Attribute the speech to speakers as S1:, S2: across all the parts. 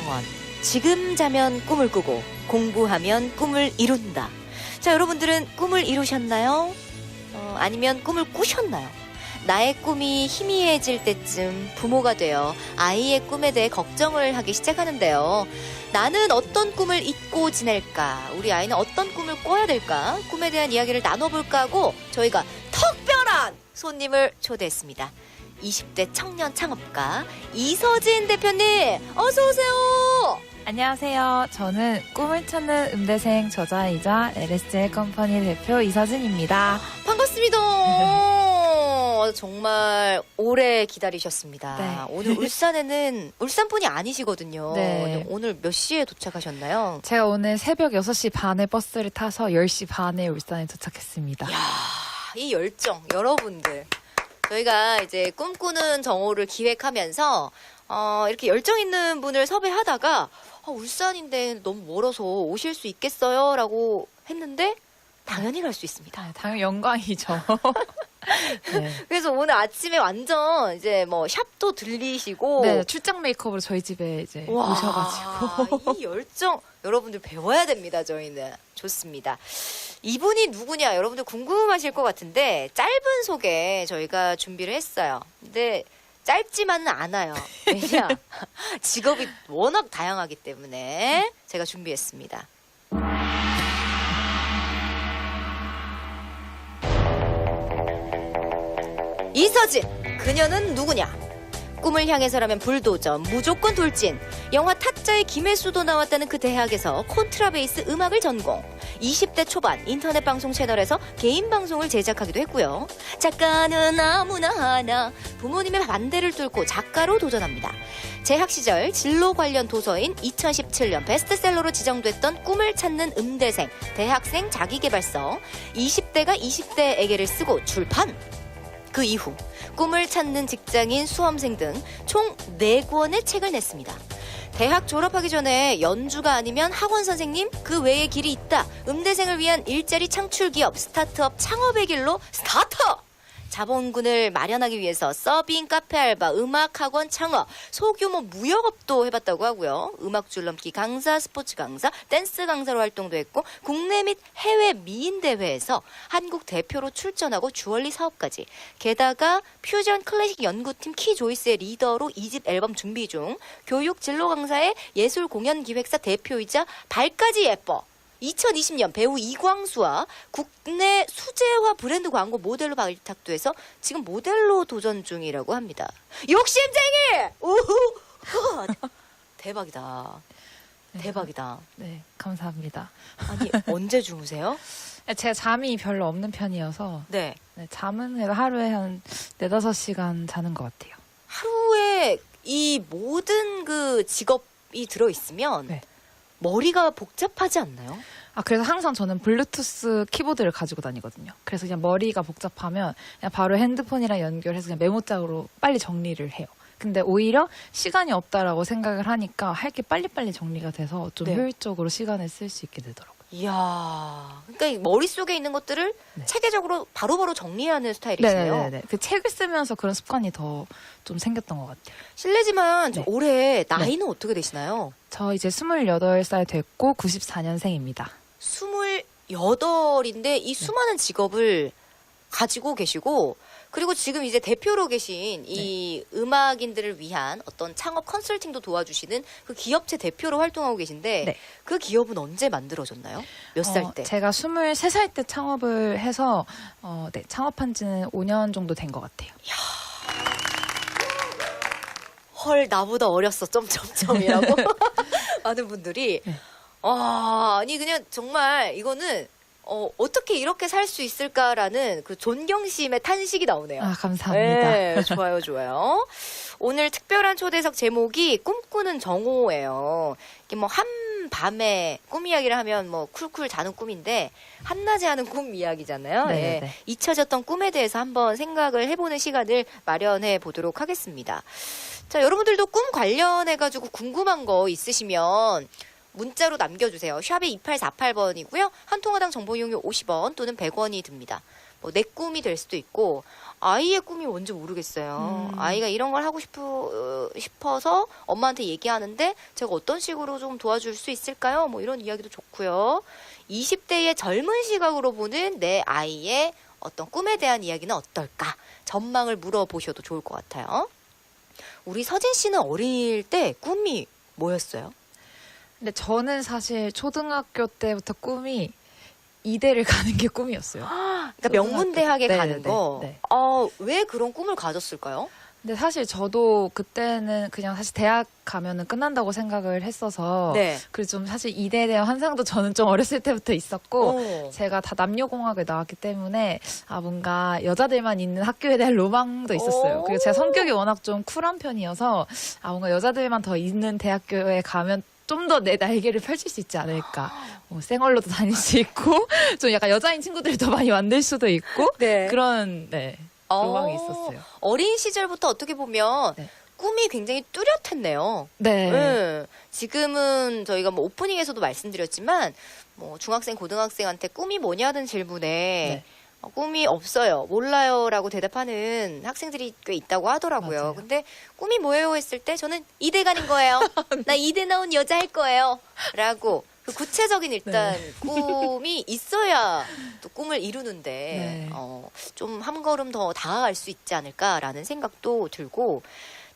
S1: 영원. 지금 자면 꿈을 꾸고 공부하면 꿈을 이룬다. 자, 여러분들은 꿈을 이루셨나요? 어, 아니면 꿈을 꾸셨나요? 나의 꿈이 희미해질 때쯤 부모가 되어 아이의 꿈에 대해 걱정을 하기 시작하는데요. 나는 어떤 꿈을 잊고 지낼까? 우리 아이는 어떤 꿈을 꿔야 될까? 꿈에 대한 이야기를 나눠볼까 하고 저희가 특별한 손님을 초대했습니다. 20대 청년 창업가 이서진 대표님, 어서 오세요!
S2: 안녕하세요. 저는 꿈을 찾는 음대생 저자이자 LSJ 컴퍼니 대표 이서진입니다.
S1: 반갑습니다. 정말 오래 기다리셨습니다.
S2: 네.
S1: 오늘 울산에는 울산분이 아니시거든요.
S2: 네.
S1: 오늘 몇 시에 도착하셨나요?
S2: 제가 오늘 새벽 6시 반에 버스를 타서 10시 반에 울산에 도착했습니다.
S1: 이야, 이 열정, 여러분들. 저희가 이제 꿈꾸는 정오를 기획하면서, 어, 이렇게 열정 있는 분을 섭외하다가, 아, 울산인데 너무 멀어서 오실 수 있겠어요? 라고 했는데, 당연히 갈 수 있습니다.
S2: 아, 당연 영광이죠. 네.
S1: 그래서 오늘 아침에 완전 이제 뭐 샵도 들리시고,
S2: 네, 출장 메이크업으로 저희 집에 이제
S1: 와,
S2: 오셔가지고.
S1: 이 열정 여러분들 배워야 됩니다. 저희는 좋습니다. 이분이 누구냐 여러분들 궁금하실 것 같은데 짧은 소개 저희가 준비를 했어요. 근데 짧지만은 않아요. 왜냐 직업이 워낙 다양하기 때문에 제가 준비했습니다. 이서진 그녀는 누구냐? 꿈을 향해서라면 불도저, 무조건 돌진. 영화 타짜의 김혜수도 나왔다는 그 대학에서 콘트라베이스 음악을 전공. 20대 초반 인터넷 방송 채널에서 개인 방송을 제작하기도 했고요. 작가는 아무나 하나. 부모님의 반대를 뚫고 작가로 도전합니다. 재학 시절 진로 관련 도서인 2017년 베스트셀러로 지정됐던 꿈을 찾는 음대생, 대학생 자기개발서, 20대가 20대에게를 쓰고 출판. 그 이후 꿈을 찾는 직장인 수험생 등 총 4권의 책을 냈습니다. 대학 졸업하기 전에 연주가 아니면 학원 선생님 그 외의 길이 있다. 음대생을 위한 일자리 창출 기업 스타트업 창업의 길로 스타터! 자본군을 마련하기 위해서 서빙, 카페 알바, 음악 학원 창업, 소규모 무역업도 해봤다고 하고요. 음악 줄넘기 강사, 스포츠 강사, 댄스 강사로 활동도 했고 국내 및 해외 미인 대회에서 한국 대표로 출전하고 주얼리 사업까지. 게다가 퓨전 클래식 연구팀 키 조이스의 리더로 2집 앨범 준비 중. 교육 진로 강사의 예술 공연 기획사 대표이자 발까지 예뻐. 2020년 배우 이광수와 국내 수제화 브랜드 광고 모델로 발탁도 해서 지금 모델로 도전 중이라고 합니다. 욕심쟁이! 헛! 대박이다. 대박이다.
S2: 네, 감사합니다.
S1: 아니, 언제 주무세요?
S2: 제가 잠이 별로 없는 편이어서
S1: 네.
S2: 네, 잠은 그래도 하루에 한 4, 5시간 자는 것 같아요.
S1: 하루에 이 모든 그 직업이 들어있으면
S2: 네.
S1: 머리가 복잡하지 않나요?
S2: 아, 그래서 항상 저는 블루투스 키보드를 가지고 다니거든요. 그래서 그냥 머리가 복잡하면 그냥 바로 핸드폰이랑 연결해서 그냥 메모장으로 빨리 정리를 해요. 근데 오히려 시간이 없다라고 생각을 하니까 할 게 빨리빨리 정리가 돼서 좀
S1: 네.
S2: 효율적으로 시간을 쓸 수 있게 되더라고요.
S1: 이야. 그러니까 이 머릿속에 있는 것들을
S2: 네.
S1: 체계적으로 바로바로 정리하는 스타일이시네요.
S2: 네네네. 그 책을 쓰면서 그런 습관이 더 좀 생겼던 것 같아요.
S1: 실례지만 좀
S2: 네.
S1: 올해 나이는 어떻게 되시나요?
S2: 저 이제 28살 됐고 94년생입니다.
S1: 28인데
S2: 네.
S1: 이 수많은 직업을 가지고 계시고 그리고 지금 이제 대표로 계신 이
S2: 네.
S1: 음악인들을 위한 어떤 창업 컨설팅도 도와주시는 그 기업체 대표로 활동하고 계신데
S2: 네.
S1: 그 기업은 언제 만들어졌나요? 몇살
S2: 어,
S1: 때?
S2: 제가 23살 때 창업을 해서 어, 네, 창업한 지는 5년 정도 된 것 같아요.
S1: 헐 나보다 어렸어 점점점이라고 많은 분들이
S2: 네.
S1: 아 아니 그냥 정말 이거는 어, 어떻게 이렇게 살 수 있을까라는 그 존경심의 탄식이 나오네요.
S2: 아, 감사합니다.
S1: 네, 좋아요, 좋아요. 오늘 특별한 초대석 제목이 꿈꾸는 정오예요. 이게 뭐 한밤에 꿈 이야기를 하면 뭐 쿨쿨 자는 꿈인데 한낮에 하는 꿈 이야기잖아요.
S2: 네,
S1: 예.
S2: 네.
S1: 잊혀졌던 꿈에 대해서 한번 생각을 해보는 시간을 마련해 보도록 하겠습니다. 자, 여러분들도 꿈 관련해가지고 궁금한 거 있으시면 문자로 남겨주세요. 샵의 2848번이고요. 한 통화당 정보 이용료 50원 또는 100원이 듭니다. 뭐 내 꿈이 될 수도 있고 아이의 꿈이 뭔지 모르겠어요.
S2: 음.
S1: 아이가 이런 걸 하고 싶어, 싶어서 엄마한테 얘기하는데 제가 어떤 식으로 좀 도와줄 수 있을까요? 뭐 이런 이야기도 좋고요. 20대의 젊은 시각으로 보는 내 아이의 어떤 꿈에 대한 이야기는 어떨까? 전망을 물어보셔도 좋을 것 같아요. 우리 서진 씨는 어릴 때 꿈이 뭐였어요?
S2: 근데 저는 사실 초등학교 때부터 꿈이 이대를 가는 게 꿈이었어요.
S1: 그러니까 명문대학에
S2: 네,
S1: 가는
S2: 네,
S1: 거.
S2: 네.
S1: 어, 왜 그런 꿈을 가졌을까요?
S2: 근데 사실 저도 그때는 그냥 사실 대학 가면은 끝난다고 생각을 했어서
S1: 네.
S2: 그리고 좀 사실 이대에 대한 환상도 저는 좀 어렸을 때부터 있었고
S1: 어.
S2: 제가 다 남녀공학을 나왔기 때문에 아 뭔가 여자들만 있는 학교에 대한 로망도 있었어요.
S1: 오.
S2: 그리고 제가 성격이 워낙 좀 쿨한 편이어서 아 뭔가 여자들만 더 있는 대학교에 가면 좀 더 내 날개를 펼칠 수 있지 않을까. 뭐 생얼로도 다닐 수 있고 좀 약간 여자인 친구들을 더 많이 만들 수도 있고
S1: 네.
S2: 그런 네 로망이
S1: 어,
S2: 있었어요.
S1: 어린 시절부터 어떻게 보면
S2: 네.
S1: 꿈이 굉장히 뚜렷했네요.
S2: 네.
S1: 네. 지금은 저희가 뭐 오프닝에서도 말씀드렸지만 뭐 중학생 고등학생한테 꿈이 뭐냐는 질문에
S2: 네.
S1: 어, 꿈이 없어요 몰라요라고 대답하는 학생들이 꽤 있다고 하더라고요.
S2: 맞아요.
S1: 근데 꿈이 뭐예요 했을 때 저는 이대 가는 거예요. 나 이대 나온 여자 할 거예요.라고 그 구체적인 일단
S2: 네.
S1: 꿈이 있어야 또 꿈을 이루는데
S2: 네.
S1: 어, 좀 한 걸음 더 다가갈 수 있지 않을까라는 생각도 들고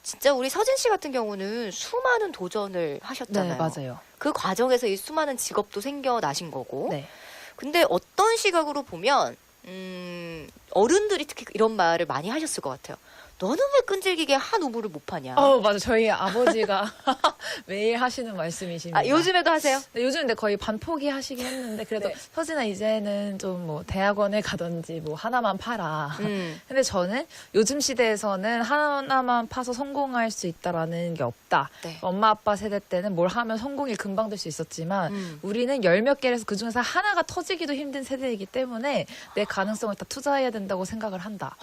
S1: 진짜 우리 서진 씨 같은 경우는 수많은 도전을 하셨잖아요.
S2: 네, 맞아요.
S1: 그 과정에서 이 수많은 직업도 생겨나신 거고.
S2: 네.
S1: 근데 어떤 시각으로 보면 음, 어른들이 특히 이런 말을 많이 하셨을 것 같아요. 너는 왜 끈질기게 한 우물을 못 파냐?
S2: 어, 맞아. 저희 아버지가 매일 하시는 말씀이십니다.
S1: 아, 요즘에도 하세요?
S2: 네, 요즘 근데 거의 반포기 하시긴 했는데 그래도
S1: 네.
S2: 서진아 이제는 좀 뭐 대학원을 가든지 뭐 하나만 팔아.
S1: 음.
S2: 근데 저는 요즘 시대에서는 하나만 파서 성공할 수 있다라는 게 없다.
S1: 네.
S2: 엄마 아빠 세대 때는 뭘 하면 성공이 금방 될 수 있었지만
S1: 음.
S2: 우리는 열 몇 개를 해서 그 중에서 하나가 터지기도 힘든 세대이기 때문에 내 가능성을 다 투자해야 된다고 생각을 한다.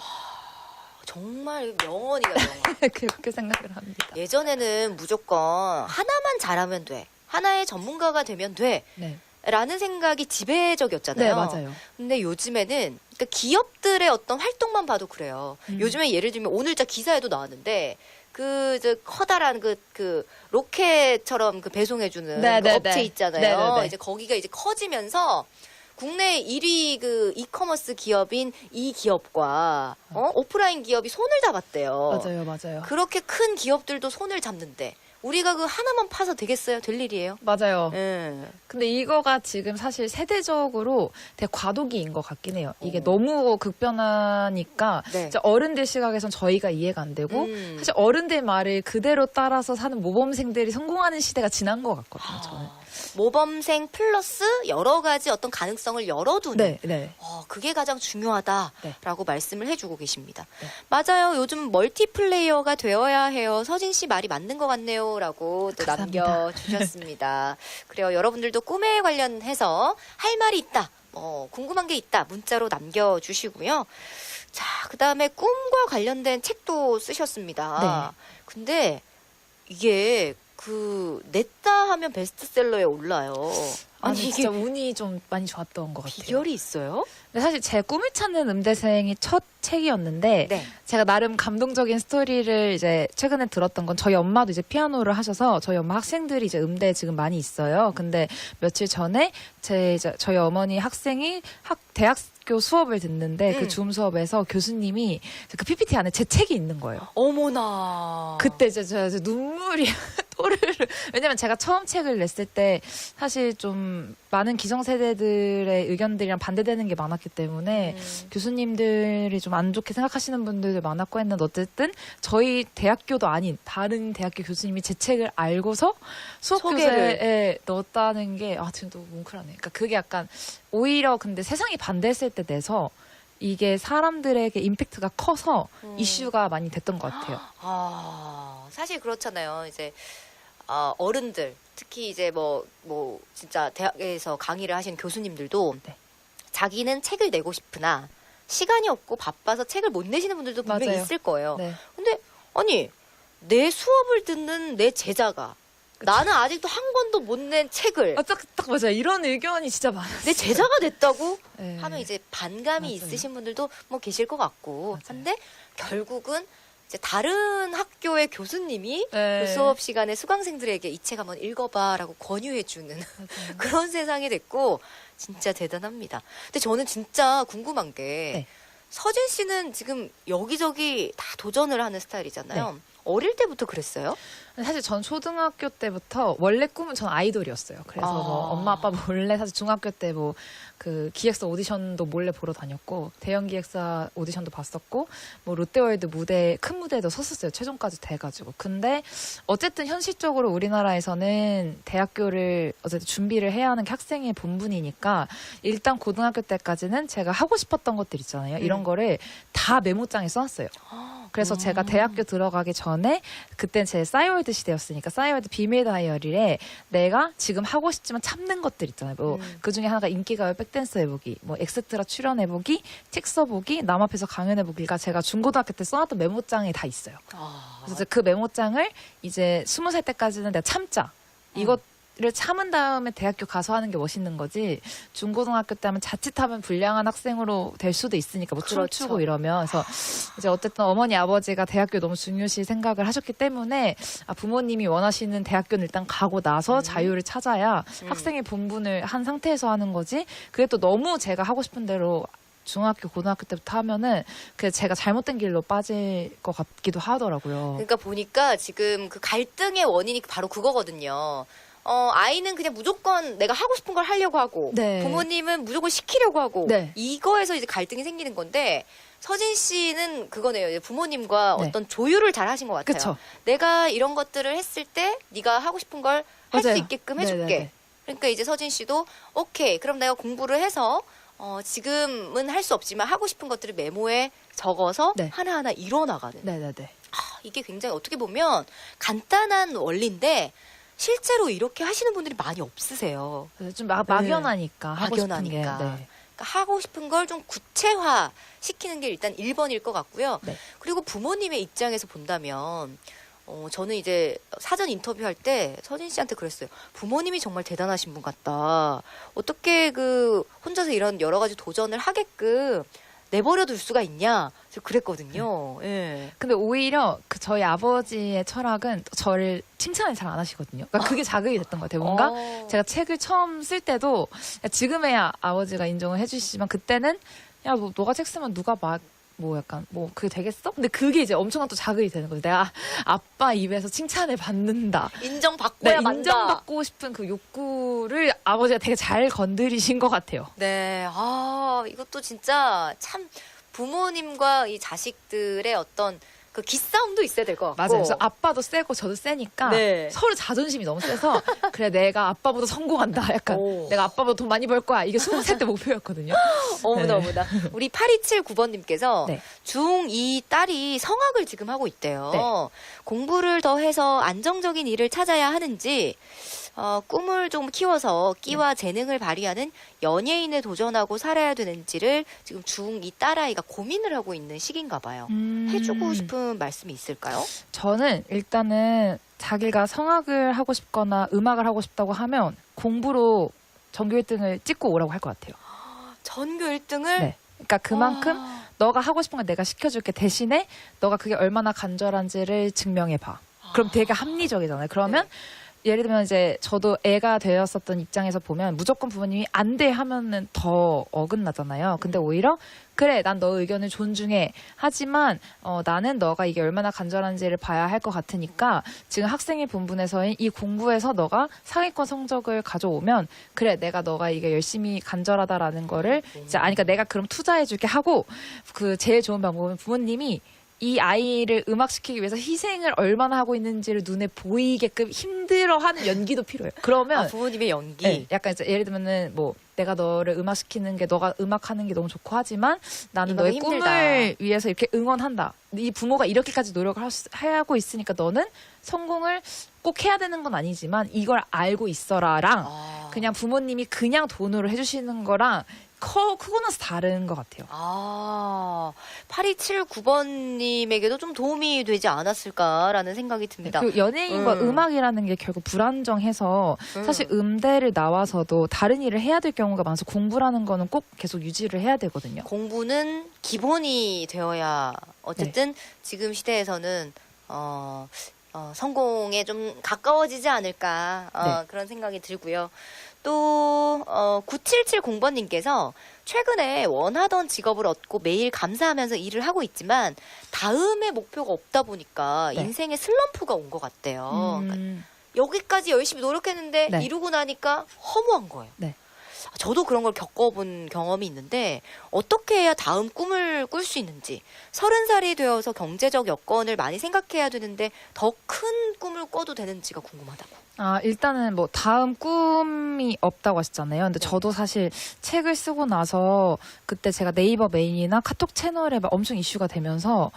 S1: 정말 명언이다, 명언.
S2: 그렇게 생각을 합니다.
S1: 예전에는 무조건 하나만 잘하면 돼. 하나의 전문가가 되면 돼.
S2: 네.
S1: 라는 생각이 지배적이었잖아요.
S2: 네, 맞아요.
S1: 근데 요즘에는 그러니까 기업들의 어떤 활동만 봐도 그래요.
S2: 음.
S1: 요즘에 예를 들면 오늘자 기사에도 나왔는데 그, 저, 커다란 그, 그, 로켓처럼 그 배송해 주는
S2: 네,
S1: 그
S2: 네,
S1: 업체
S2: 네.
S1: 있잖아요.
S2: 네, 네, 네.
S1: 이제 거기가 이제 커지면서 국내 1위 그 이커머스 기업인 이 기업과 어? 오프라인 기업이 손을 잡았대요.
S2: 맞아요, 맞아요.
S1: 그렇게 큰 기업들도 손을 잡는데 우리가 그 하나만 파서 되겠어요? 될 일이에요?
S2: 맞아요.
S1: 예.
S2: 근데 이거가 지금 사실 세대적으로 되게 과도기인 것 같긴 해요. 이게
S1: 어.
S2: 너무 극변하니까
S1: 네.
S2: 이제 어른들 시각에선 저희가 이해가 안 되고
S1: 음.
S2: 사실 어른들 말을 그대로 따라서 사는 모범생들이 성공하는 시대가 지난 것 같거든요. 저는.
S1: 아, 모범생 플러스 여러 가지 어떤 가능성을 열어두는
S2: 네, 네.
S1: 어, 그게 가장 중요하다라고
S2: 네.
S1: 말씀을 해주고 계십니다.
S2: 네.
S1: 맞아요. 요즘 멀티플레이어가 되어야 해요. 서진 씨 말이 맞는 것 같네요라고 또
S2: 감사합니다.
S1: 남겨주셨습니다. 그래요. 여러분들도 꿈에 관련해서 할 말이 있다. 어, 궁금한 게 있다. 문자로 남겨주시고요. 자, 그 다음에 꿈과 관련된 책도 쓰셨습니다.
S2: 네.
S1: 근데 이게 그 냈다 하면 베스트셀러에 올라요.
S2: 아니,
S1: 아니 이게
S2: 진짜 운이 좀 많이 좋았던 것 같아요.
S1: 비결이 있어요?
S2: 근데 사실 제 꿈을 찾는 음대생이 첫 책이었는데
S1: 네.
S2: 제가 나름 감동적인 스토리를 이제 최근에 들었던 건 저희 엄마도 이제 피아노를 하셔서 저희 엄마 학생들이 이제 음대에 지금 많이 있어요. 근데 며칠 전에 제 이제 저희 어머니 학생이 학 대학 교 수업을 듣는데
S1: 음.
S2: 그줌 수업에서 교수님이 그 PPT 안에 제 책이 있는 거예요.
S1: 어머나.
S2: 그때 이제 저 이제 눈물이 또르르 왜냐면 제가 처음 책을 냈을 때 사실 좀 많은 기성세대들의 의견들이랑 반대되는 게 많았기 때문에
S1: 음.
S2: 교수님들이 좀 안 좋게 생각하시는 분들도 많았고 했는데 어쨌든 저희 대학교도 아닌 다른 대학교 교수님이 제 책을 알고서 수업
S1: 소개를.
S2: 교재에 넣었다는 게 아 지금 너무 뭉클하네. 그러니까 그게 약간 오히려 근데 세상이 반대했을 때 내서 이게 사람들에게 임팩트가 커서
S1: 음.
S2: 이슈가 많이 됐던 것 같아요.
S1: 아, 사실 그렇잖아요. 이제 아, 어른들 특히 이제 뭐뭐 진짜 대학에서 강의를 하시는 교수님들도
S2: 네.
S1: 자기는 책을 내고 싶으나 시간이 없고 바빠서 책을 못 내시는 분들도 분명히
S2: 맞아요.
S1: 있을 거예요.
S2: 네.
S1: 근데 아니 내 수업을 듣는 내 제자가 나는 아직도 한 권도 못 낸 책을
S2: 아, 딱, 딱 맞아요. 이런 의견이 진짜 많았어요.
S1: 내 제자가 됐다고
S2: 네.
S1: 하면 이제 반감이
S2: 맞아요.
S1: 있으신 분들도 뭐 계실 것 같고
S2: 맞아요.
S1: 한데 결국은 이제 다른 학교의 교수님이
S2: 네.
S1: 그 수업 시간에 수강생들에게 이 책 한번 읽어봐라고 권유해주는. 그런 세상이 됐고 진짜 대단합니다. 근데 저는 진짜 궁금한 게
S2: 네.
S1: 서진 씨는 지금 여기저기 다 도전을 하는 스타일이잖아요.
S2: 네.
S1: 어릴 때부터 그랬어요?
S2: 사실 전 초등학교 때부터 원래 꿈은 전 아이돌이었어요. 그래서
S1: 아.
S2: 뭐 엄마 아빠 몰래 사실 중학교 때 뭐 그 기획사 오디션도 몰래 보러 다녔고 대형 기획사 오디션도 봤었고 뭐 롯데월드 무대 큰 무대에도 섰었어요. 최종까지 돼가지고. 근데 어쨌든 현실적으로 우리나라에서는 대학교를 어쨌든 준비를 해야 하는 게 학생의 본분이니까 일단 고등학교 때까지는 제가 하고 싶었던 것들 있잖아요. 이런
S1: 음.
S2: 거를 다 메모장에 써놨어요. 그래서
S1: 음.
S2: 제가 대학교 들어가기 전에 그때 제 싸이월드 시대였으니까 싸이월드 비밀 다이어리에 내가 지금 하고 싶지만 참는 것들 있잖아요. 뭐
S1: 음.
S2: 그 중에 하나가 인기가요 백댄서 해보기, 뭐 엑스트라 출연해보기, 책 써보기, 남 앞에서 강연해보기가 제가 중고등학교 때 써놨던 메모장에 다 있어요.
S1: 아,
S2: 그래서 그 메모장을 이제 스무 살 때까지는 내가 참자.
S1: 음.
S2: 이것 을 참은 다음에 대학교 가서 하는 게 멋있는 거지. 중고등학교 때 하면 자칫하면 불량한 학생으로 될 수도 있으니까 뭐
S1: 그렇죠.
S2: 춤추고 이러면. 그래서 이제 어쨌든 어머니 아버지가 대학교 너무 중요시 생각을 하셨기 때문에 아, 부모님이 원하시는 대학교는 일단 가고 나서
S1: 음.
S2: 자유를 찾아야
S1: 음.
S2: 학생의 본분을 한 상태에서 하는 거지. 그게 또 너무 제가 하고 싶은 대로 중학교, 고등학교 때부터 하면은 그 제가 잘못된 길로 빠질 것 같기도 하더라고요.
S1: 그러니까 보니까 지금 그 갈등의 원인이 바로 그거거든요. 어, 아이는 그냥 무조건 내가 하고 싶은 걸 하려고 하고,
S2: 네.
S1: 부모님은 무조건 시키려고 하고,
S2: 네.
S1: 이거에서 이제 갈등이 생기는 건데, 서진 씨는 그거네요. 부모님과
S2: 네.
S1: 어떤 조율을 잘 하신 것 같아요.
S2: 그쵸?
S1: 내가 이런 것들을 했을 때 네가 하고 싶은 걸 할 수. 있게끔 해줄게.
S2: 네네네.
S1: 그러니까 이제 서진 씨도 오케이. 그럼 내가 공부를 해서 어, 지금은 할 수 없지만 하고 싶은 것들을 메모에 적어서
S2: 네.
S1: 하나하나 이뤄나가는.
S2: 네네네.
S1: 아, 이게 굉장히 어떻게 보면 간단한 원리인데 실제로 이렇게 하시는 분들이 많이 없으세요.
S2: 그래서 좀 막, 막연하니까 하고 싶은 게.
S1: 막연하니까.
S2: 네.
S1: 그러니까 하고 싶은 걸 좀 구체화 시키는 게 일단 1번일 것 같고요.
S2: 네.
S1: 그리고 부모님의 입장에서 본다면 어, 저는 이제 사전 인터뷰할 때 서진 씨한테 그랬어요. 부모님이 정말 대단하신 분 같다. 어떻게 그 혼자서 이런 여러 가지 도전을 하게끔 내버려 둘 수가 있냐? 저 그랬거든요. 예.
S2: 근데 오히려 그 저희 아버지의 철학은 저를 칭찬을 잘 안 하시거든요. 그러니까 그게 자극이 됐던 것 같아요. 뭔가
S1: 어.
S2: 제가 책을 처음 쓸 때도 지금에야 아버지가 인정을 해주시지만 그때는 야, 뭐, 너가 책 쓰면 누가 막, 뭐 약간, 뭐, 그게 되겠어? 근데 그게 이제 엄청난 또 자극이 되는 거죠. 내가 아빠 입에서 칭찬을 받는다.
S1: 인정받고야
S2: 네,
S1: 만다.
S2: 인정받고 싶은 그 욕구를 아버지가 되게 잘 건드리신 것 같아요.
S1: 네, 아, 이것도 진짜 참 부모님과 이 자식들의 어떤 그 기싸움도 있어야 될 것 같고.
S2: 맞아요. 그래서 아빠도 세고 저도 세니까
S1: 네.
S2: 서로 자존심이 너무 세서 그래 내가 아빠보다 성공한다. 약간
S1: 오.
S2: 내가 아빠보다 돈 많이 벌 거야. 이게 20살 때 목표였거든요.
S1: 어머나,
S2: 네.
S1: 어머나. 우리 8279번님께서
S2: 네.
S1: 중2 딸이 성악을 지금 하고 있대요.
S2: 네.
S1: 공부를 더 해서 안정적인 일을 찾아야 하는지, 어, 꿈을 좀 키워서 끼와
S2: 네.
S1: 재능을 발휘하는 연예인에 도전하고 살아야 되는지를 지금 중2 딸아이가 고민을 하고 있는 시기인가 봐요.
S2: 음.
S1: 해주고 싶은 말씀이 있을까요?
S2: 저는 일단은 자기가 성악을 하고 싶거나 음악을 하고 싶다고 하면 공부로 전교 1등을 찍고 오라고 할 것 같아요.
S1: 전교 1등을
S2: 네. 그러니까 그만큼
S1: 와.
S2: 너가 하고 싶은 걸 내가 시켜줄게 대신에 너가 그게 얼마나 간절한지를 증명해봐. 그럼 되게 합리적이잖아요. 그러면
S1: 네.
S2: 예를 들면 이제 저도 애가 되었었던 입장에서 보면 무조건 부모님이 안 돼 하면은 더 어긋나잖아요. 근데 오히려 그래 난 너 의견을 존중해. 하지만 어, 나는 너가 이게 얼마나 간절한지를 봐야 할 것 같으니까 지금 학생의 본분에서인 이 공부에서 너가 상위권 성적을 가져오면 그래 내가 너가 이게 열심히 간절하다라는 거를 이제 아니까 내가 그럼 투자해줄게 하고 그 제일 좋은 방법은 부모님이 이 아이를 음악 시키기 위해서 희생을 얼마나 하고 있는지를 눈에 보이게끔 힘들어하는 연기도 필요해요. 그러면
S1: 아, 부모님의 연기.
S2: 네, 약간 이제 예를 들면은 뭐 내가 너를 음악 시키는 게 너가 음악 하는 게 너무 좋고 하지만 나는 너의
S1: 힘들다.
S2: 꿈을 위해서 이렇게 응원한다. 이 부모가 이렇게까지 노력을 할 수- 하고 있으니까 너는 성공을 꼭 해야 되는 건 아니지만 이걸 알고 있어라랑
S1: 아.
S2: 그냥 부모님이 그냥 돈으로 해주시는 거랑 커 크고 나서 다른 것 같아요.
S1: 아, 8279번님에게도 좀 도움이 되지 않았을까라는 생각이 듭니다.
S2: 그 연예인과
S1: 음.
S2: 음. 악이라는게 결국 불안정해서 사실 음대를 나와서도 다른 일을 해야 될 경우가 많아서 공부라는 거는 꼭 계속 유지를 해야 되거든요.
S1: 공부는 기본이 되어야 어쨌든
S2: 네.
S1: 지금 시대에서는 어, 어, 성공에 좀 가까워지지 않을까 어,
S2: 네.
S1: 그런 생각이 들고요. 또 어, 9770번님께서 최근에 원하던 직업을 얻고 매일 감사하면서 일을 하고 있지만 다음의 목표가 없다 보니까
S2: 네.
S1: 인생에 슬럼프가 온 것 같대요. 그러니까
S2: 음,
S1: 여기까지 열심히 노력했는데
S2: 네.
S1: 이루고 나니까 허무한 거예요.
S2: 네.
S1: 저도 그런 걸 겪어본 경험이 있는데 어떻게 해야 다음 꿈을 꿀 수 있는지 서른 살이 되어서 경제적 여건을 많이 생각해야 되는데 더 큰 꿈을 꿔도 되는지가 궁금하다고.
S2: 아 일단은 뭐 다음 꿈이 없다고 하셨잖아요. 근데
S1: 네.
S2: 저도 사실 책을 쓰고 나서 그때 제가 네이버 메인이나 카톡 채널에 막 엄청 이슈가 되면서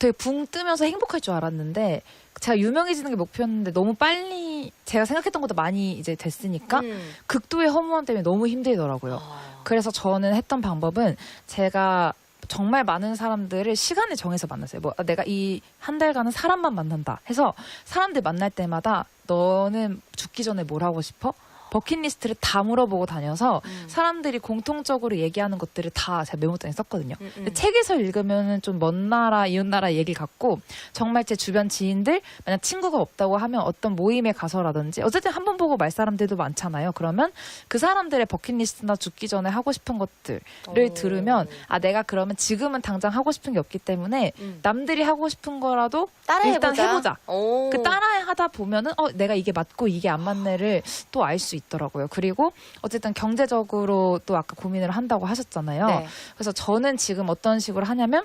S2: 되게 붕 뜨면서 행복할 줄 알았는데 제가 유명해지는 게 목표였는데 너무 빨리 제가 생각했던 것도 많이 이제 됐으니까
S1: 음.
S2: 극도의 허무함 때문에 너무 힘들더라고요.
S1: 아,
S2: 그래서 저는 했던 방법은 제가 정말 많은 사람들을 시간을 정해서 만났어요. 뭐 내가 이 한 달간은 사람만 만난다 해서 사람들 만날 때마다 너는 죽기 전에 뭘 하고 싶어? 버킷리스트를 다 물어보고 다녀서
S1: 음.
S2: 사람들이 공통적으로 얘기하는 것들을 다 제가 메모장에 썼거든요.
S1: 음, 음.
S2: 근데 책에서 읽으면은 좀 먼 나라, 이웃 나라 얘기 같고 정말 제 주변 지인들 만약 친구가 없다고 하면 어떤 모임에 가서라든지 어쨌든 한 번 보고 말 사람들도 많잖아요. 그러면 그 사람들의 버킷리스트나 죽기 전에 하고 싶은 것들을
S1: 오.
S2: 들으면 아 내가 그러면 지금은 당장 하고 싶은 게 없기 때문에
S1: 음.
S2: 남들이 하고 싶은 거라도
S1: 따라해보자.
S2: 일단 해보자.
S1: 오.
S2: 그 따라 하다 보면은 어 내가 이게 맞고 이게 안 맞네를 또 알 수 있 더라고요. 그리고 어쨌든 경제적으로 또 아까 고민을 한다고 하셨잖아요.
S1: 네.
S2: 그래서 저는 지금 어떤 식으로 하냐면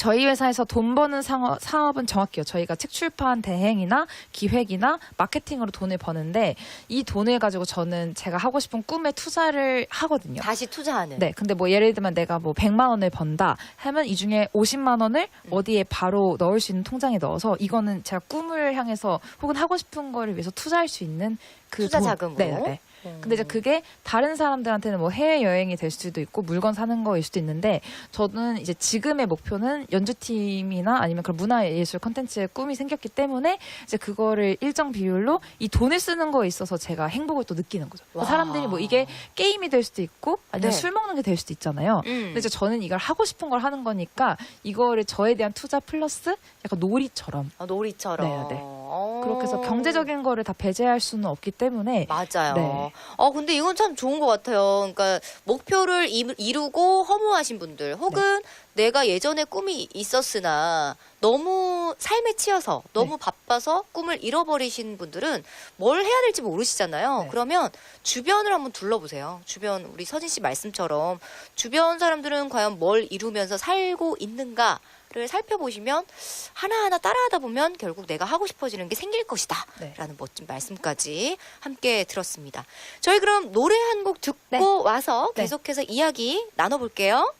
S2: 저희 회사에서 돈 버는 상업, 사업 은 정확해요. 저희가 책 출판 대행이나 기획이나 마케팅으로 돈을 버는데 이 돈을 가지고 저는 제가 하고 싶은 꿈에 투자를 하거든요.
S1: 다시 투자하는.
S2: 네, 근데 뭐 예를 들면 내가 뭐 100만 원을 번다 하면 이 중에 50만 원을
S1: 음.
S2: 어디에 바로 넣을 수 있는 통장에 넣어서 이거는 제가 꿈을 향해서 혹은 하고 싶은 거를 위해서 투자할 수 있는 그
S1: 투자
S2: 돈.
S1: 자금으로?
S2: 네, 네.
S1: 음.
S2: 근데 이제 그게 다른 사람들한테는 뭐 해외 여행이 될 수도 있고 물건 사는 거일 수도 있는데 저는 이제 지금의 목표는 연주팀이나 아니면 그런 문화예술 컨텐츠의 꿈이 생겼기 때문에 이제 그거를 일정 비율로 이 돈을 쓰는 거에 있어서 제가 행복을 또 느끼는 거죠.
S1: 와.
S2: 사람들이 뭐 이게 게임이 될 수도 있고 아니면
S1: 네.
S2: 술 먹는 게 될 수도 있잖아요.
S1: 음.
S2: 근데 이제 저는 이걸 하고 싶은 걸 하는 거니까 이거를 저에 대한 투자 플러스 약간 놀이처럼
S1: 아, 놀이처럼.
S2: 네, 네.
S1: 어.
S2: 그렇게 해서 경제적인 거를 다 배제할 수는 없기 때문에
S1: 맞아요.
S2: 네.
S1: 어, 근데 이건 참 좋은 것 같아요. 그러니까 목표를 이- 이루고 허무하신 분들, 혹은 내가 예전에 꿈이 있었으나 너무 삶에 치여서 너무 바빠서 꿈을 잃어버리신 분들은 뭘 해야 될지 모르시잖아요.
S2: 네.
S1: 그러면 주변을 한번 둘러보세요. 주변 우리 서진 씨 말씀처럼 주변 사람들은 과연 뭘 이루면서 살고 있는가? 를 살펴보시면 하나하나 따라하다 보면 결국 내가 하고 싶어지는 게 생길 것이다.
S2: 네.
S1: 라는 멋진 말씀까지 함께 들었습니다. 저희 그럼 노래 한 곡 듣고
S2: 네.
S1: 와서
S2: 네.
S1: 계속해서 이야기 나눠볼게요.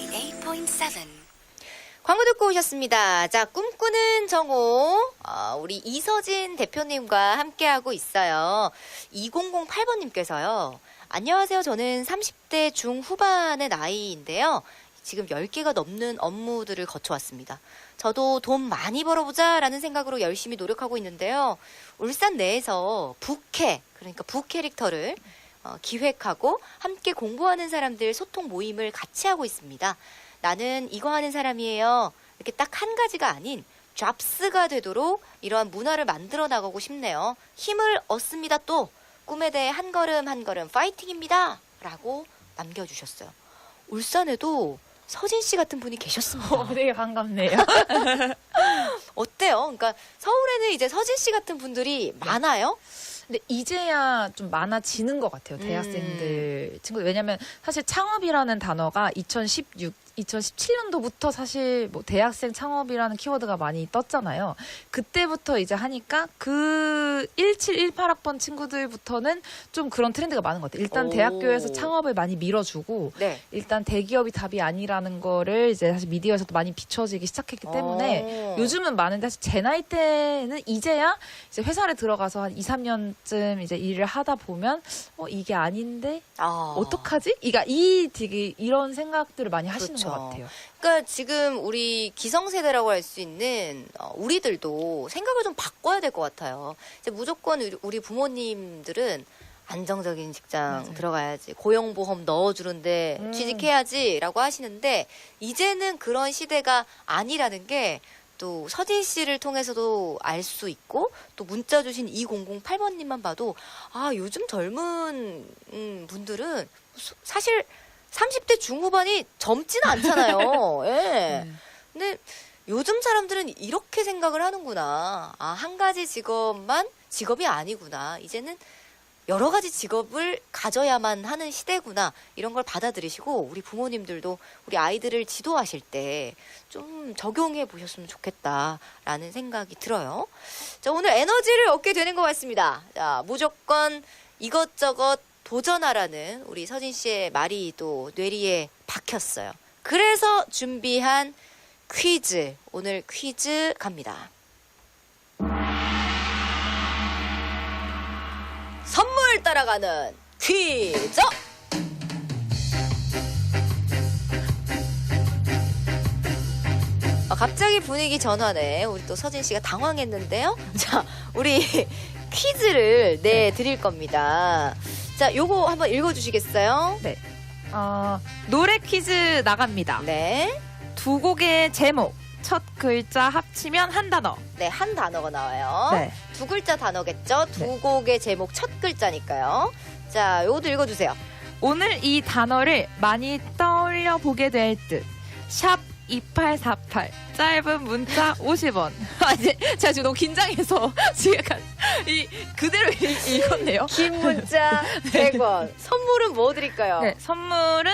S3: 98.7.
S1: 광고 듣고 오셨습니다. 자, 꿈꾸는 정오. 어, 우리 이서진 대표님과 함께하고 있어요. 2008번님께서요. 안녕하세요. 저는 30대 중후반의 나이인데요. 지금 10개가 넘는 업무들을 거쳐왔습니다. 저도 돈 많이 벌어보자 라는 생각으로 열심히 노력하고 있는데요. 울산 내에서 부캐, 그러니까 부캐릭터를 어, 기획하고 함께 공부하는 사람들 소통 모임을 같이 하고 있습니다. 나는 이거 하는 사람이에요. 이렇게 딱 한 가지가 아닌 잡스가 되도록 이러한 문화를 만들어 나가고 싶네요. 힘을 얻습니다. 또 꿈에 대해 한 걸음 한 걸음 파이팅입니다. 라고 남겨주셨어요. 울산에도 서진 씨 같은 분이 계셨습니다.
S2: 되게 반갑네요.
S1: 어때요? 그러니까 서울에는 이제 서진 씨 같은 분들이 많아요.
S2: 근데 이제야 좀 많아지는 것 같아요.
S1: 음.
S2: 대학생들 친구들. 왜냐면 사실 창업이라는 단어가 2016, 2017년도부터 사실 뭐 대학생 창업이라는 키워드가 많이 떴잖아요. 그때부터 이제 하니까 그 17, 18학번 친구들부터는 좀 그런 트렌드가 많은 것 같아요. 일단
S1: 오.
S2: 대학교에서 창업을 많이 밀어주고
S1: 네.
S2: 일단 대기업이 답이 아니라는 거를 이제 사실 미디어에서도 많이 비춰지기 시작했기 때문에
S1: 어.
S2: 요즘은 많은데 사실 제 나이 때는 이제야 이제 회사를 들어가서 한 2, 3년쯤 이제 일을 하다 보면 어 이게 아닌데
S1: 아.
S2: 어떡하지? 이가 이 되게 이런 생각들을 많이 하시는
S1: 그렇죠.
S2: 것 같아요.
S1: 그러니까 지금 우리 기성세대라고 할 수 있는 어, 우리들도 생각을 좀 바꿔야 될 것 같아요. 이제 무조건 우리- 부모님들은 안정적인 직장
S2: 맞아요.
S1: 들어가야지 고용보험 넣어주는데
S2: 음.
S1: 취직해야지라고 하시는데 이제는 그런 시대가 아니라는 게 또 서진 씨를 통해서도 알 수 있고 또 문자 주신 2008번님만 봐도 아 요즘 젊은 음, 분들은 수- 사실 30대 중후반이 젊지는 않잖아요. 예.
S2: 네.
S1: 근데 요즘 사람들은 이렇게 생각을 하는구나. 아, 한 가지 직업만 직업이 아니구나. 이제는 여러 가지 직업을 가져야만 하는 시대구나. 이런 걸 받아들이시고 우리 부모님들도 우리 아이들을 지도하실 때 좀 적용해 보셨으면 좋겠다라는 생각이 들어요. 자, 오늘 에너지를 얻게 되는 것 같습니다. 자, 무조건 이것저것 도전하라는 우리 서진 씨의 말이 또 뇌리에 박혔어요. 그래서 준비한 퀴즈. 오늘 퀴즈 갑니다. 선물 따라가는 퀴즈! 아, 갑자기 분위기 전환에 우리 또 서진 씨가 당황했는데요. 자, 우리 퀴즈를 내 드릴 겁니다. 자, 요거 한번 읽어주시겠어요?
S2: 어, 노래 퀴즈 나갑니다.
S1: 네.
S2: 두 곡의 제목, 첫 글자 합치면 한 단어.
S1: 네, 한 단어가 나와요.
S2: 네.
S1: 두 글자 단어겠죠? 두
S2: 네.
S1: 곡의 제목 첫 글자니까요. 자, 요것도 읽어주세요.
S2: 오늘 이 단어를 많이 떠올려 보게 될 듯. 샵 2848. 짧은 문자 50원. 아, 이제 제가 지금 너무 긴장해서 지금 약간 이 그대로 읽- 읽었네요.
S1: 긴 문자 100원. 선물은 뭐 드릴까요?
S2: 네, 선물은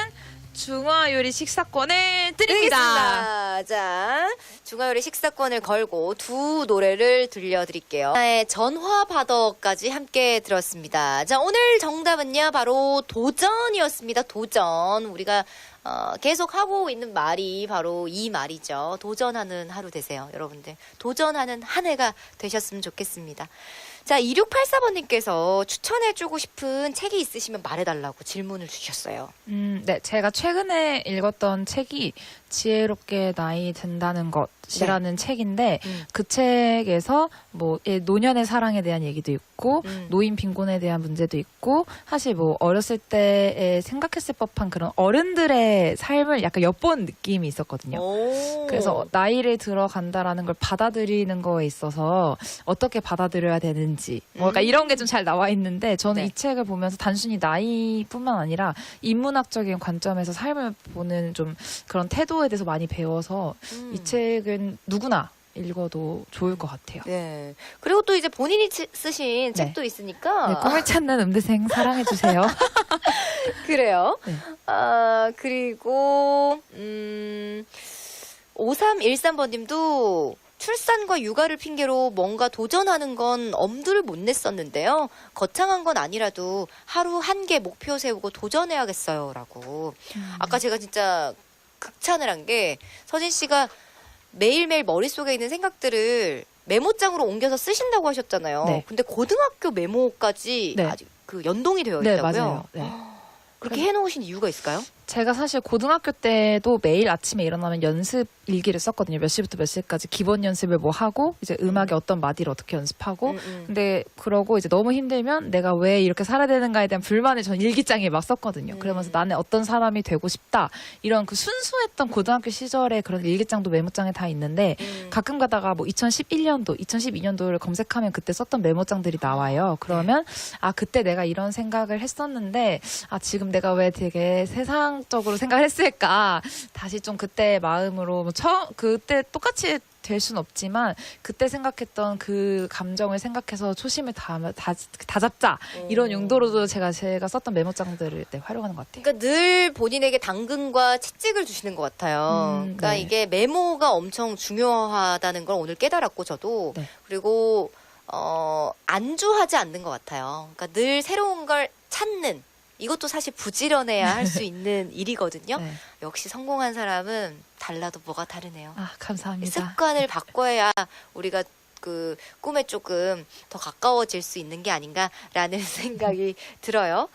S2: 중화 요리 식사권을 드립니다.
S1: 드리겠습니다. 자, 중화요리 식사권을 걸고 두 노래를 들려드릴게요. 네, 전화바더까지 함께 들었습니다. 자, 오늘 정답은요, 바로 도전이었습니다. 도전. 우리가 어, 계속 하고 있는 말이 바로 이 말이죠. 도전하는 하루 되세요, 여러분들. 도전하는 한 해가 되셨으면 좋겠습니다. 자, 2684번님께서 추천해주고 싶은 책이 있으시면 말해달라고 질문을 주셨어요.
S2: 음, 네, 제가 최근에 읽었던 책이 지혜롭게 나이 든다는 것이라는 책인데
S1: 음.
S2: 그 책에서 뭐 예, 노년의 사랑에 대한 얘기도 있고
S1: 음.
S2: 노인 빈곤에 대한 문제도 있고 사실 뭐 어렸을 때에 생각했을 법한 그런 어른들의 삶을 약간 엿본 느낌이 있었거든요.
S1: 오.
S2: 그래서 나이를 들어간다라는 걸 받아들이는 거에 있어서 어떻게 받아들여야 되는지 뭐 약간
S1: 음.
S2: 이런 게 좀 잘 나와 있는데 저는
S1: 네.
S2: 이 책을 보면서 단순히 나이뿐만 아니라 인문학적인 관점에서 삶을 보는 좀 그런 태도에 대해서 많이 배워서
S1: 음.
S2: 이 책은 누구나 읽어도 좋을 것 같아요.
S1: 네. 그리고 또 이제 본인이 치- 쓰신
S2: 네.
S1: 책도 있으니까.
S2: 네, 꿈을 찾는 음대생 사랑해주세요.
S1: 그래요.
S2: 네.
S1: 아, 그리고, 음, 5313번 님도 출산과 육아를 핑계로 뭔가 도전하는 건 엄두를 못 냈었는데요. 거창한 건 아니라도 하루 한 개 목표 세우고 도전해야겠어요. 라고. 아까 제가 진짜 극찬을 한 게 서진 씨가 매일매일 머릿속에 있는 생각들을 메모장으로 옮겨서 쓰신다고 하셨잖아요.
S2: 네.
S1: 근데 고등학교 메모까지
S2: 네.
S1: 아직 그 연동이 되어
S2: 네,
S1: 있다고요?
S2: 맞아요. 네.
S1: 그렇게 해놓으신 이유가 있을까요?
S2: 제가 사실 고등학교 때도 매일 아침에 일어나면 연습 일기를 썼거든요. 몇 시부터 몇 시까지 기본 연습을 뭐 하고 이제 음악의 어떤 마디를 어떻게 연습하고
S1: 음, 음.
S2: 근데 그러고 이제 너무 힘들면 내가 왜 이렇게 살아야 되는가에 대한 불만을 전 일기장에 막 썼거든요.
S1: 음.
S2: 그러면서 나는 어떤 사람이 되고 싶다. 이런 그 순수했던 고등학교 시절의 그런 일기장도 메모장에 다 있는데
S1: 음.
S2: 가끔 가다가 뭐 2011년도, 2012년도를 검색하면 그때 썼던 메모장들이 나와요. 그러면 아 그때 내가 이런 생각을 했었는데 아 지금 내가 왜 되게 세상 적으로 생각을 했을까 다시 좀 그때 마음으로 뭐 처음 그때 똑같이 될 수는 없지만 그때 생각했던 그 감정을 생각해서 초심을 다, 다, 다 잡자 이런 용도로도 제가 제가 썼던 메모장들을 네, 활용하는 것 같아요.
S1: 그러니까 늘 본인에게 당근과 채찍을 주시는 것 같아요.
S2: 음,
S1: 그러니까
S2: 네.
S1: 이게 메모가 엄청 중요하다는 걸 오늘 깨달았고 저도
S2: 네.
S1: 그리고 어 안주하지 않는 것 같아요. 그러니까 늘 새로운 걸 찾는 이것도 사실 부지런해야 할 수 있는 일이거든요.
S2: 네.
S1: 역시 성공한 사람은 달라도 뭐가 다르네요.
S2: 아 감사합니다.
S1: 습관을 바꿔야 우리가 그 꿈에 조금 더 가까워질 수 있는 게 아닌가라는 생각이 들어요.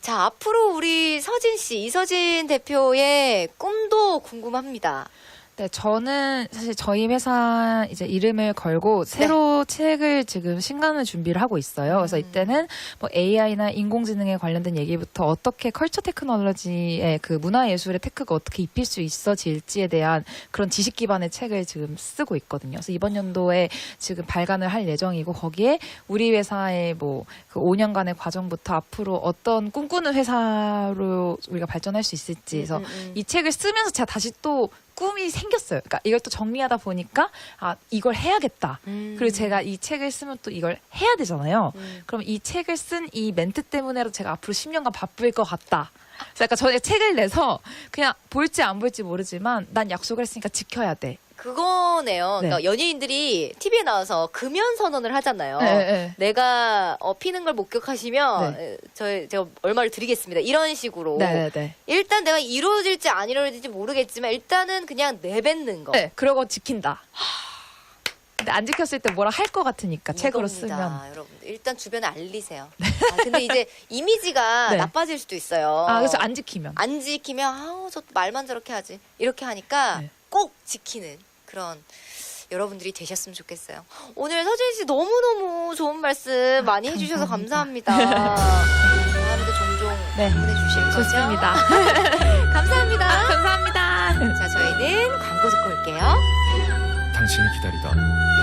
S1: 자, 앞으로 우리 서진 씨, 이서진 대표의 꿈도 궁금합니다.
S2: 네, 저는 사실 저희 회사 이제 이름을 걸고 새로 책을 지금 신간을 준비를 하고 있어요. 그래서
S1: 음.
S2: 이때는 뭐 AI나 인공지능에 관련된 얘기부터 어떻게 컬처 테크놀로지의 그 문화 예술의 테크가 어떻게 입힐 수 있어질지에 대한 그런 지식 기반의 책을 지금 쓰고 있거든요. 그래서 이번 연도에 지금 발간을 할 예정이고 거기에 우리 회사의 뭐 그 5년간의 과정부터 앞으로 어떤 꿈꾸는 회사로 우리가 발전할 수 있을지 그래서
S1: 음, 음.
S2: 이 책을 쓰면서 제가 다시 또 꿈이 생겼어요. 그러니까 이걸 또 정리하다 보니까 아 이걸 해야겠다.
S1: 음.
S2: 그리고 제가 이 책을 쓰면 또 이걸 해야 되잖아요.
S1: 음.
S2: 그럼 이 책을 쓴 이 멘트 때문에라도 제가 앞으로 10년간 바쁠 것 같다. 그래서 약간 저는 책을 내서 그냥 볼지 안 볼지 모르지만 난 약속을 했으니까 지켜야 돼.
S1: 그거네요.
S2: 네.
S1: 그러니까 연예인들이 TV에 나와서 금연 선언을 하잖아요.
S2: 네, 네.
S1: 내가 어, 피는 걸 목격하시면
S2: 네.
S1: 에, 저 제가 얼마를 드리겠습니다. 이런 식으로
S2: 네네네.
S1: 일단 내가 이루어질지 안 이루어질지 모르겠지만 일단은 그냥 내뱉는 거.
S2: 네, 그러고 지킨다. 근데 안 지켰을 때 뭐라 할 것 같으니까 책으로
S1: 이겁니다,
S2: 쓰면.
S1: 여러분 일단 주변에 알리세요. 아, 근데 이제 이미지가
S2: 네.
S1: 나빠질 수도 있어요.
S2: 아, 그래서 안 지키면.
S1: 안 지키면 아우 저 말만 저렇게 하지 이렇게 하니까
S2: 네.
S1: 꼭 지키는 그런 여러분들이 되셨으면 좋겠어요. 오늘 서진 씨 너무 너무 좋은 말씀 많이 해주셔서 감사합니다. 다음에도 종종
S2: 네.
S1: 보내주실 거죠?
S2: 좋습니다.
S1: 감사합니다.
S2: 감사합니다.
S1: 자 저희는 광고 듣고 올게요.
S4: 당신이 기다리다